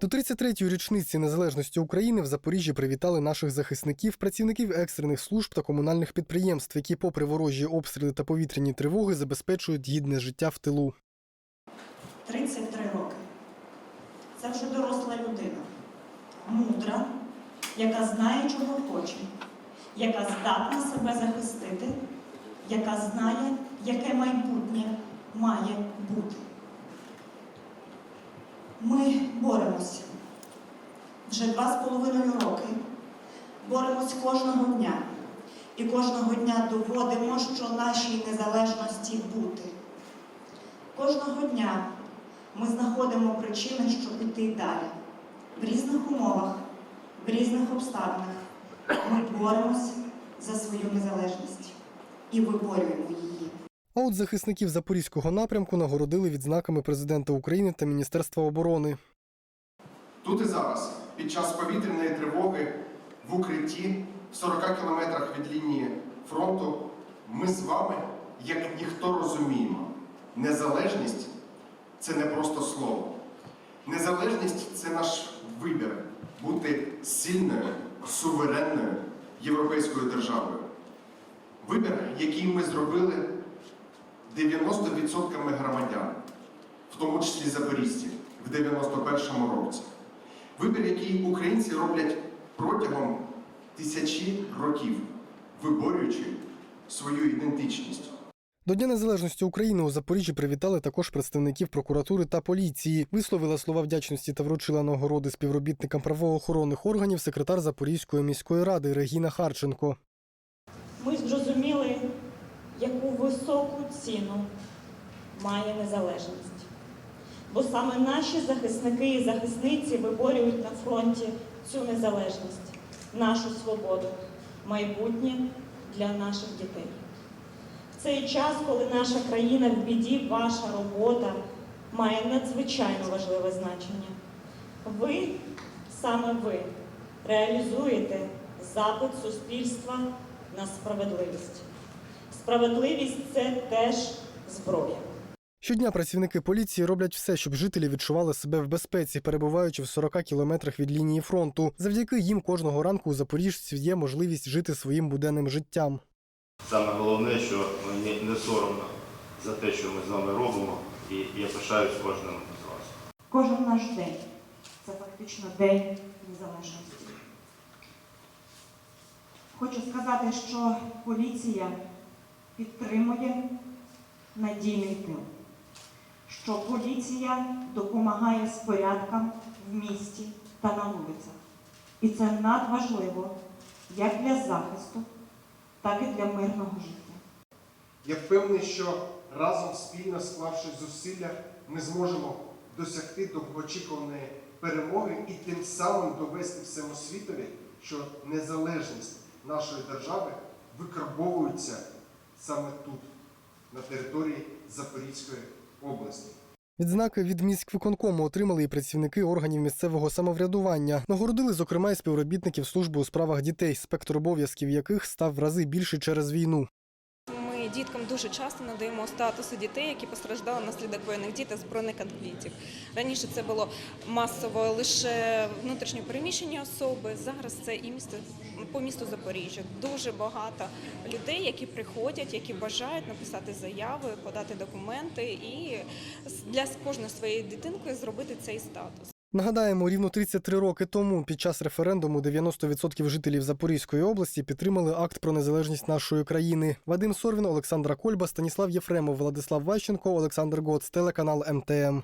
До 33-ї річниці незалежності України в Запоріжжі привітали наших захисників, працівників екстрених служб та комунальних підприємств, які, попри ворожі обстріли та повітряні тривоги, забезпечують гідне життя в тилу. 33 роки. Це вже доросла людина, мудра, яка знає, чого хоче, яка здатна себе захистити, яка знає, яке майбутнє має бути. Ми боремося вже два з половиною роки. Боремось кожного дня. І кожного дня доводимо, що нашій незалежності бути. Кожного дня ми знаходимо причини, щоб іти далі. В різних умовах, в різних обставинах ми боремося за свою незалежність і виборюємо її. А от захисників запорізького напрямку нагородили відзнаками президента України та Міністерства оборони. Тут і зараз, під час повітряної тривоги в укритті в 40 кілометрах від лінії фронту, ми з вами, як ніхто розуміємо, незалежність це не просто слово. Незалежність це наш вибір бути сильною, суверенною європейською державою. Вибір, який ми зробили 90% громадян, в тому числі запорізьких, в 91-му році. Вибір, який українці роблять протягом тисячі років, виборюючи свою ідентичність. До Дня Незалежності України у Запоріжжі привітали також представників прокуратури та поліції. Висловила слова вдячності та вручила нагороди співробітникам правоохоронних органів секретар Запорізької міської ради Регіна Харченко. Ми зрозуміли, яку високу ціну має незалежність. Бо саме наші захисники і захисниці виборюють на фронті цю незалежність, нашу свободу, майбутнє для наших дітей. В цей час, коли наша країна в біді, ваша робота має надзвичайно важливе значення. Ви, саме ви, реалізуєте запит суспільства на справедливість. Справедливість це теж зброя. Щодня працівники поліції роблять все, щоб жителі відчували себе в безпеці, перебуваючи в 40 кілометрах від лінії фронту. Завдяки їм кожного ранку у запоріжців є можливість жити своїм буденним життям. Саме головне, що мені не соромно за те, що ми з вами робимо, і я пишаюсь кожним з вас. Кожен наш день це фактично день незалежності. Хочу сказати, що поліція підтримує надійний тил, що поліція допомагає з порядкам в місті та на вулицях. І це надважливо як для захисту, так і для мирного життя. Я впевнений, що разом спільно склавши зусилля, ми зможемо досягти довгоочікуваної перемоги і тим самим довести всьому світові, що незалежність нашої держави викарбовується саме тут, на території Запорізької області. Відзнаки від міськвиконкому отримали і працівники органів місцевого самоврядування. Нагородили, зокрема, і співробітників служби у справах дітей, спектр обов'язків яких став в рази більший через війну. Діткам дуже часто надаємо статуси дітей, які постраждали внаслідок воєнних дій та збройних конфліктів. Раніше це було масово лише внутрішньо переміщені особи. Зараз це і місто по місту Запоріжжя. Дуже багато людей, які приходять, які бажають написати заяви, подати документи і для кожної своєї дитинки зробити цей статус. Нагадаємо, рівно 33 роки тому під час референдуму 90% жителів Запорізької області підтримали акт про незалежність нашої країни. Вадим Сорвін, Олександра Кольба, Станіслав Єфремов, Владислав Ващенко, Олександр Гоц, телеканал МТМ.